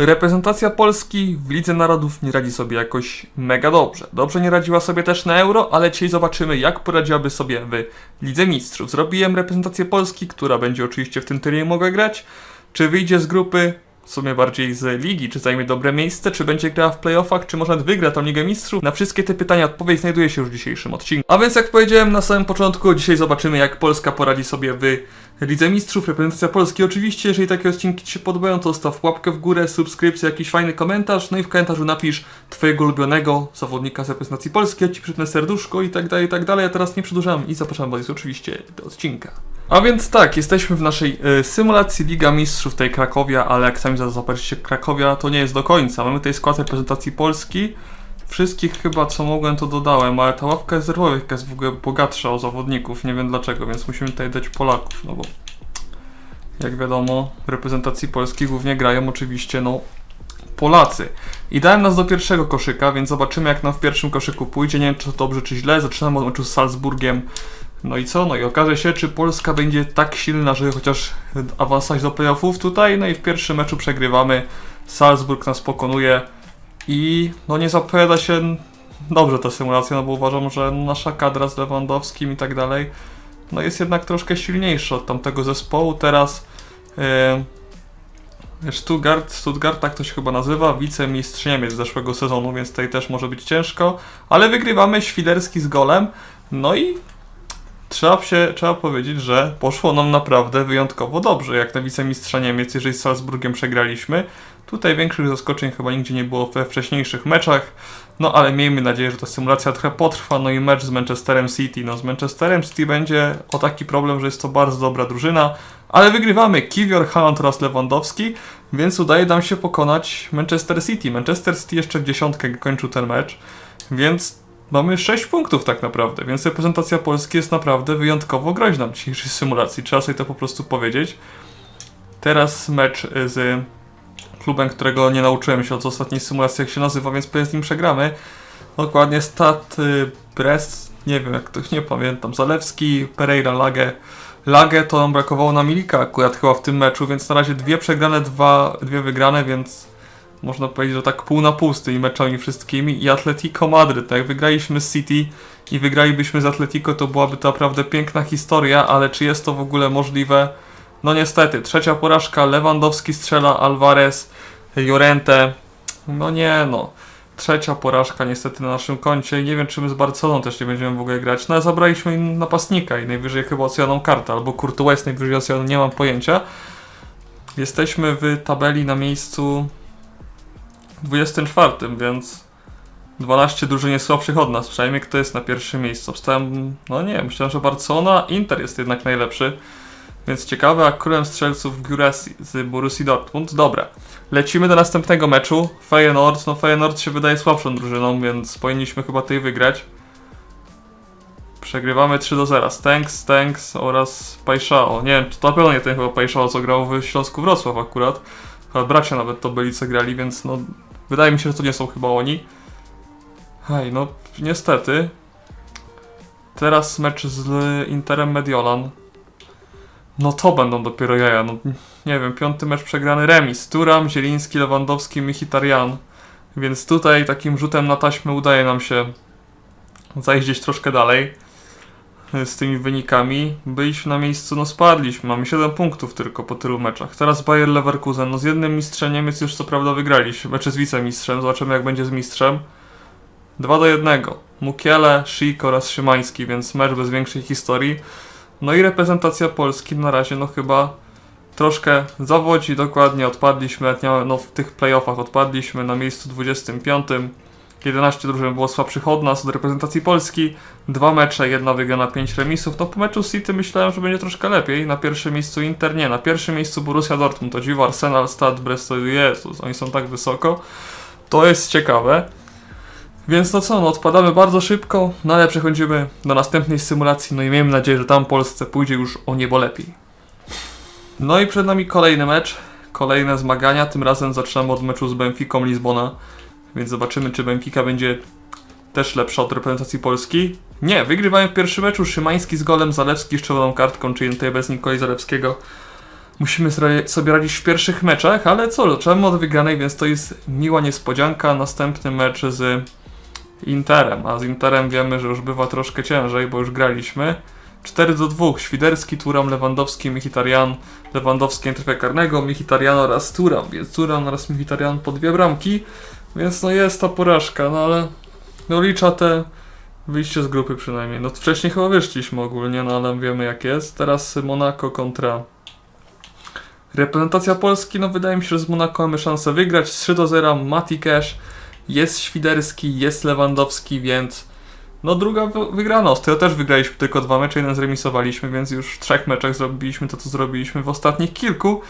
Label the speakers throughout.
Speaker 1: Reprezentacja Polski w Lidze Narodów nie radzi sobie jakoś mega dobrze. Dobrze nie radziła sobie też na Euro, ale dzisiaj zobaczymy jak poradziłaby sobie w Lidze Mistrzów. Zrobiłem reprezentację Polski, która będzie oczywiście w tym turnieju mogła grać. Czy wyjdzie z grupy, w sumie bardziej z ligi, czy zajmie dobre miejsce, czy będzie grała w playoffach, czy może wygra tą Ligę Mistrzów? Na wszystkie te pytania odpowiedź znajduje się już w dzisiejszym odcinku. A więc jak powiedziałem na samym początku, dzisiaj zobaczymy jak Polska poradzi sobie w Lidze Mistrzów, reprezentacja Polski. Oczywiście, jeżeli takie odcinki Ci się podobają, to staw łapkę w górę, subskrypcję, jakiś fajny komentarz, no i w komentarzu napisz Twojego ulubionego zawodnika z reprezentacji Polski, ja Ci przytnę serduszko i tak dalej, i tak dalej. Ja teraz nie przedłużam i zapraszam Was oczywiście do odcinka. A więc tak, jesteśmy w naszej y, symulacji Liga Mistrzów tej Krakowia, ale jak sami zobaczycie, Krakowia to nie jest do końca. Mamy tutaj skład reprezentacji Polski. Wszystkich chyba co mogłem to dodałem, ale ta ławka rezerwowych jest w ogóle bogatsza o zawodników, nie wiem dlaczego, więc musimy tutaj dać Polaków, no bo jak wiadomo w reprezentacji Polski głównie grają oczywiście no Polacy. I dałem nas do pierwszego koszyka, więc zobaczymy jak nam w pierwszym koszyku pójdzie, nie wiem czy to dobrze czy źle, zaczynamy od meczu z Salzburgiem. No i co? No i okaże się, czy Polska będzie tak silna, żeby chociaż awansować do playoffów tutaj. No i w pierwszym meczu przegrywamy. Salzburg nas pokonuje. I no nie zapowiada się dobrze ta symulacja, no bo uważam, że nasza kadra z Lewandowskim i tak dalej, no jest jednak troszkę silniejsza od tamtego zespołu. Teraz yy, Stuttgart, Stuttgart, tak to się chyba nazywa, wicemistrz Niemiec zeszłego sezonu, więc tutaj też może być ciężko, ale wygrywamy Świderski z golem, no i trzeba, się, trzeba powiedzieć, że poszło nam naprawdę wyjątkowo dobrze, jak na wicemistrza Niemiec, jeżeli z Salzburgiem przegraliśmy. Tutaj większych zaskoczeń chyba nigdzie nie było we wcześniejszych meczach, no ale miejmy nadzieję, że ta symulacja trochę potrwa, no i mecz z Manchesterem City. No z Manchesterem City będzie o taki problem, że jest to bardzo dobra drużyna, ale wygrywamy Kiwior, Haaland oraz Lewandowski, więc udaje nam się pokonać Manchester City. Manchester City jeszcze w dziesiątkę kończył ten mecz, więc mamy 6 punktów tak naprawdę, więc reprezentacja Polski jest naprawdę wyjątkowo groźna w dzisiejszej symulacji. Trzeba sobie to po prostu powiedzieć. Teraz mecz z klubem, którego nie nauczyłem się od ostatniej symulacji, jak się nazywa, więc pewnie z nim przegramy. Dokładnie Stat y, Brest, nie wiem jak to, nie pamiętam, Zalewski, Pereira, Lage. Lage to nam brakowało na Milika akurat chyba w tym meczu, więc na razie dwie przegrane, dwa, dwie wygrane, więc można powiedzieć, że tak pół na pół z tymi meczami wszystkimi. I Atletico Madryt, jak wygraliśmy z City i wygralibyśmy z Atletico, to byłaby to naprawdę piękna historia, ale czy jest to w ogóle możliwe? No niestety, trzecia porażka, Lewandowski strzela, Alvarez, Llorente. No nie no. Trzecia porażka niestety na naszym koncie. Nie wiem, czy my z Barceloną też nie będziemy w ogóle grać. No ale zabraliśmy im napastnika i najwyżej chyba oceaną kartę, albo Courtois najwyżej oceaną, nie mam pojęcia. Jesteśmy w tabeli na miejscu 24, więc 12 drużyn jest słabszych od nas. Przynajmniej kto jest na pierwszym miejscu. Obstałem, no nie, myślałem, że Barcelona, Inter jest jednak najlepszy. Więc ciekawe, a królem strzelców Guresi z Borussii Dortmund. Dobra, lecimy do następnego meczu. Feyenoord, no Feyenoord się wydaje słabszą drużyną, więc powinniśmy chyba tej wygrać. Przegrywamy 3 do 0. Stanks, Stanks oraz Pajszao. Nie wiem, to na pewno nie ten chyba Pajszao, co grał w Śląsku Wrocław akurat. Bracia nawet to byli, co grali, więc no... Wydaje mi się, że to nie są chyba oni. Hej, no niestety. Teraz mecz z Interem Mediolan. No to będą dopiero jaja. No, nie wiem, piąty mecz przegrany remis. Turam, Zieliński, Lewandowski, Michitarian. Więc tutaj takim rzutem na taśmę udaje nam się zajść gdzieś troszkę dalej z tymi wynikami. Byliśmy na miejscu, no spadliśmy. Mamy 7 punktów tylko po tylu meczach. Teraz Bayer Leverkusen. No z jednym mistrzem Niemiec już co prawda wygraliśmy. Mecze z wicemistrzem. Zobaczymy jak będzie z mistrzem. 2 do 1. Mukiele, Szyk oraz Szymański, więc mecz bez większej historii. No i reprezentacja Polski na razie no chyba troszkę zawodzi, dokładnie odpadliśmy, no w tych playoffach odpadliśmy na miejscu 25. 11 drużyn było słabszych od nas, od reprezentacji Polski. Dwa mecze, jedna wygrana, pięć remisów. No po meczu City myślałem, że będzie troszkę lepiej. Na pierwszym miejscu Inter, nie. Na pierwszym miejscu Borussia Dortmund. To dziwo Arsenal, Stad, Brest, Jezus, oni są tak wysoko. To jest ciekawe. Więc no co, no odpadamy bardzo szybko, no ale przechodzimy do następnej symulacji, no i miejmy nadzieję, że tam Polsce pójdzie już o niebo lepiej. No i przed nami kolejny mecz, kolejne zmagania, tym razem zaczynamy od meczu z Benficą Lizbona, więc zobaczymy, czy Benfica będzie też lepsza od reprezentacji Polski. Nie, wygrywają w pierwszym meczu, Szymański z golem, Zalewski z czerwoną kartką, czyli tutaj bez Nikoli Zalewskiego. musimy sobie radzić w pierwszych meczach, ale co, zaczynamy od wygranej, więc to jest miła niespodzianka. Następny mecz z Interem, a z Interem wiemy, że już bywa troszkę ciężej, bo już graliśmy. 4 do 2, Świderski, Turam, Lewandowski, Michitarian, Lewandowski nie karnego, Michitarian oraz Turam, więc Turam oraz Michitarian po dwie bramki, więc no jest ta porażka, no ale no licza te wyjście z grupy przynajmniej. No wcześniej chyba wyszliśmy ogólnie, no ale wiemy jak jest. Teraz Monaco kontra reprezentacja Polski, no wydaje mi się, że z Monaco mamy szansę wygrać. 3 do 0, Mati Cash, jest Świderski, jest Lewandowski, więc no druga wy- wygrana. Tego też wygraliśmy tylko dwa mecze, jeden zremisowaliśmy, więc już w trzech meczach zrobiliśmy to, co zrobiliśmy w ostatnich kilku.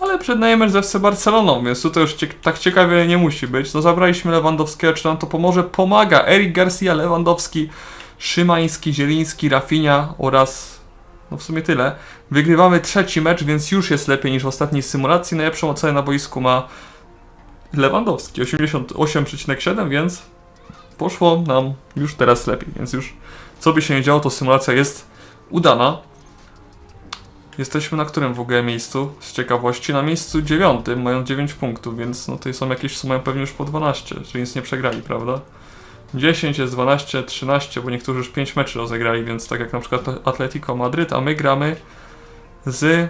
Speaker 1: Ale przed mecz z FC Barceloną, więc tutaj już cie- tak ciekawie nie musi być. No zabraliśmy Lewandowskiego, czy nam to pomoże? Pomaga. Eric Garcia, Lewandowski, Szymański, Zieliński, Rafinha oraz... No w sumie tyle. Wygrywamy trzeci mecz, więc już jest lepiej niż w ostatniej symulacji. Najlepszą ocenę na boisku ma Lewandowski, 88,7, więc poszło nam już teraz lepiej, więc już co by się nie działo, to symulacja jest udana. Jesteśmy na którym w ogóle miejscu? Z ciekawości na miejscu dziewiątym, mają 9 punktów, więc no to są jakieś sumy pewnie już po 12, czyli nic nie przegrali, prawda? 10 jest 12, 13, bo niektórzy już 5 meczy rozegrali, więc tak jak na przykład Atletico Madryt, a my gramy z y,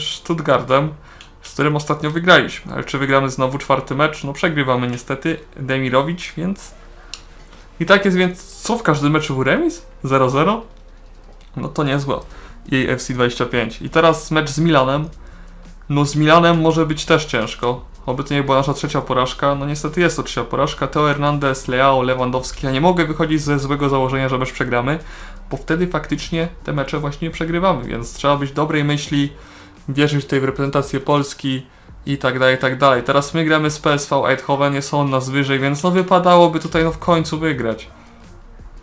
Speaker 1: Stuttgartem, z którym ostatnio wygraliśmy. Ale czy wygramy znowu czwarty mecz? No przegrywamy niestety. Demirowicz, więc... I tak jest, więc co w każdym meczu był remis? 0-0? No to niezłe. I FC 25. I teraz mecz z Milanem. No z Milanem może być też ciężko. Oby to nie była nasza trzecia porażka. No niestety jest to trzecia porażka. Teo Hernandez, Leao, Lewandowski. Ja nie mogę wychodzić ze złego założenia, że mecz przegramy, bo wtedy faktycznie te mecze właśnie przegrywamy, więc trzeba być dobrej myśli, wierzyć w reprezentację Polski i tak dalej, i tak dalej. Teraz my gramy z PSV Eindhoven, jest on nas wyżej, więc no wypadałoby tutaj no w końcu wygrać.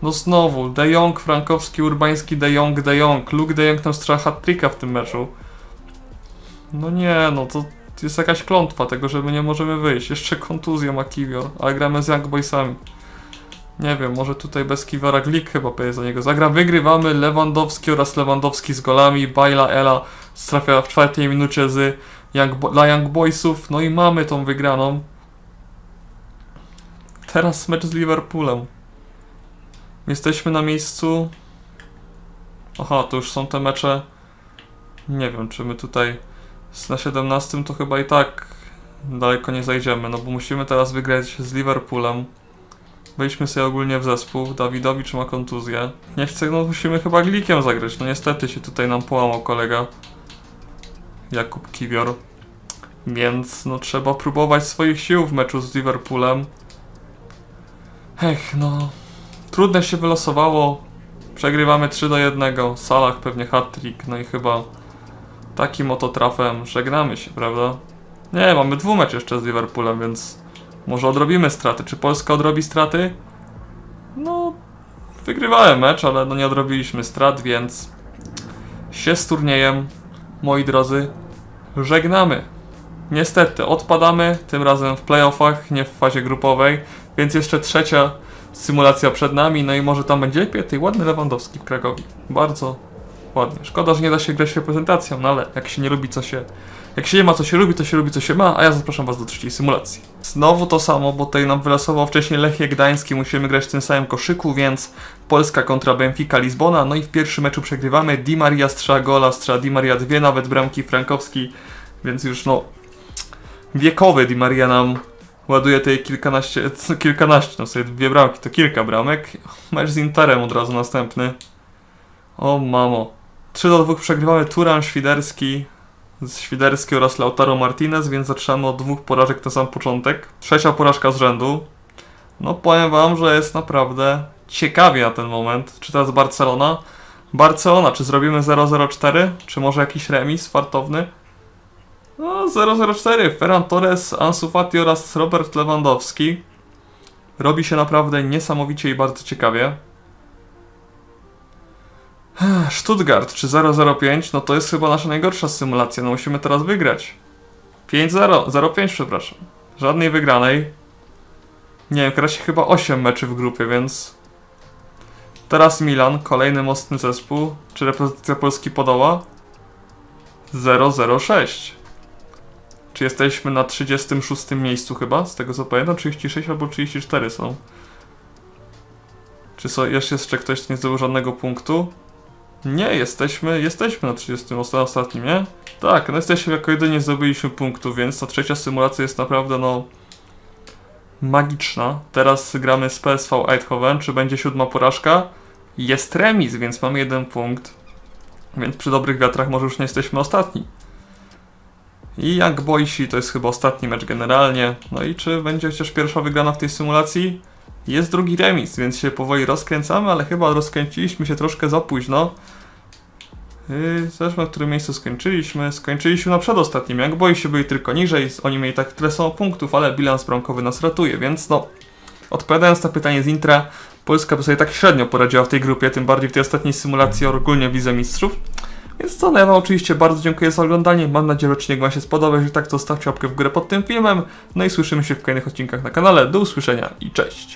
Speaker 1: No znowu, De Jong, Frankowski, Urbański, De Jong, De Jong. Luke De Jong tam strzela hat w tym meczu. No nie, no to jest jakaś klątwa tego, że my nie możemy wyjść. Jeszcze kontuzja ma Kiwior, ale gramy z Young Boysami. Nie wiem, może tutaj bez Kiwiora Glik chyba będzie za niego zagra. Wygrywamy Lewandowski oraz Lewandowski z golami. Bajla Ela trafia w czwartej minucie z Young dla Young Boysów. No i mamy tą wygraną. Teraz mecz z Liverpoolem. Jesteśmy na miejscu. Aha, to już są te mecze. Nie wiem, czy my tutaj na 17 to chyba i tak daleko nie zajdziemy, no bo musimy teraz wygrać z Liverpoolem. Wejdźmy sobie ogólnie w zespół. Dawidowicz ma kontuzję. Nie chcę, no musimy chyba Glikiem zagrać. No niestety się tutaj nam połamał kolega. Jakub Kiwior. Więc no trzeba próbować swoich sił w meczu z Liverpoolem. Ech, no. Trudne się wylosowało. Przegrywamy 3 do 1. Salah pewnie hat-trick. No i chyba takim oto trafem żegnamy się, prawda? Nie, mamy dwumecz jeszcze z Liverpoolem, więc może odrobimy straty. Czy Polska odrobi straty? No, wygrywałem mecz, ale no nie odrobiliśmy strat, więc się z turniejem, moi drodzy, żegnamy. Niestety, odpadamy, tym razem w playoffach, nie w fazie grupowej, więc jeszcze trzecia symulacja przed nami, no i może tam będzie lepiej. Tej ładny Lewandowski w Krakowie. Bardzo ładnie. Szkoda, że nie da się grać reprezentacją, no ale jak się nie lubi, co się... Jak się nie ma, co się lubi, to się lubi, co się ma, a ja zapraszam was do trzeciej symulacji. Znowu to samo, bo tutaj nam wylosował wcześniej Lechie Gdański, musimy grać w tym samym koszyku, więc Polska kontra Benfica Lizbona, no i w pierwszym meczu przegrywamy, Di Maria strzela gola, strzela Di Maria dwie nawet bramki, Frankowski, więc już no wiekowy Di Maria nam ładuje tej kilkanaście, kilkanaście, no sobie dwie bramki, to kilka bramek. Mecz z Interem od razu następny. O mamo. 3 do 2 przegrywamy Turan, Świderski, z Świderski oraz Lautaro Martinez, więc zaczynamy od dwóch porażek na sam początek. Trzecia porażka z rzędu. No powiem wam, że jest naprawdę ciekawie na ten moment. Czy teraz Barcelona? Barcelona, czy zrobimy 0-0-4? Czy może jakiś remis fartowny? No 0-0-4. Ferran Torres, Ansu Fati oraz Robert Lewandowski. Robi się naprawdę niesamowicie i bardzo ciekawie. Stuttgart czy 005, no to jest chyba nasza najgorsza symulacja, no musimy teraz wygrać. 5-0, 05 przepraszam. Żadnej wygranej. Nie wiem, gra się chyba 8 meczy w grupie, więc... Teraz Milan, kolejny mocny zespół. Czy reprezentacja Polski podoła? 006. Czy jesteśmy na 36 miejscu chyba? Z tego co pamiętam, 36 albo 34 są. Czy so, jest jeszcze ktoś, kto nie zdobył żadnego punktu? Nie, jesteśmy, jesteśmy na 30 osta- ostatnim, nie? Tak, no jesteśmy jako jedynie zdobyliśmy punktów, więc ta trzecia symulacja jest naprawdę, no... Magiczna. Teraz gramy z PSV Eindhoven, czy będzie siódma porażka? Jest remis, więc mamy jeden punkt. Więc przy dobrych wiatrach może już nie jesteśmy ostatni. I Young Boysi to jest chyba ostatni mecz generalnie. No i czy będzie chociaż pierwsza wygrana w tej symulacji? Jest drugi remis, więc się powoli rozkręcamy, ale chyba rozkręciliśmy się troszkę za późno. Yy, Zależmy, na którym miejscu skończyliśmy. Skończyliśmy na przedostatnim. Young Boysi byli tylko niżej, oni mieli tak tyle samo punktów, ale bilans bramkowy nas ratuje, więc no... Odpowiadając na pytanie z intra, Polska by sobie tak średnio poradziła w tej grupie, tym bardziej w tej ostatniej symulacji ogólnie w Lidze Mistrzów. Więc co, no ja wam oczywiście bardzo dziękuję za oglądanie. Mam nadzieję, że odcinek wam się spodobał. Jeżeli tak, to stawcie łapkę w górę pod tym filmem. No i słyszymy się w kolejnych odcinkach na kanale. Do usłyszenia i cześć!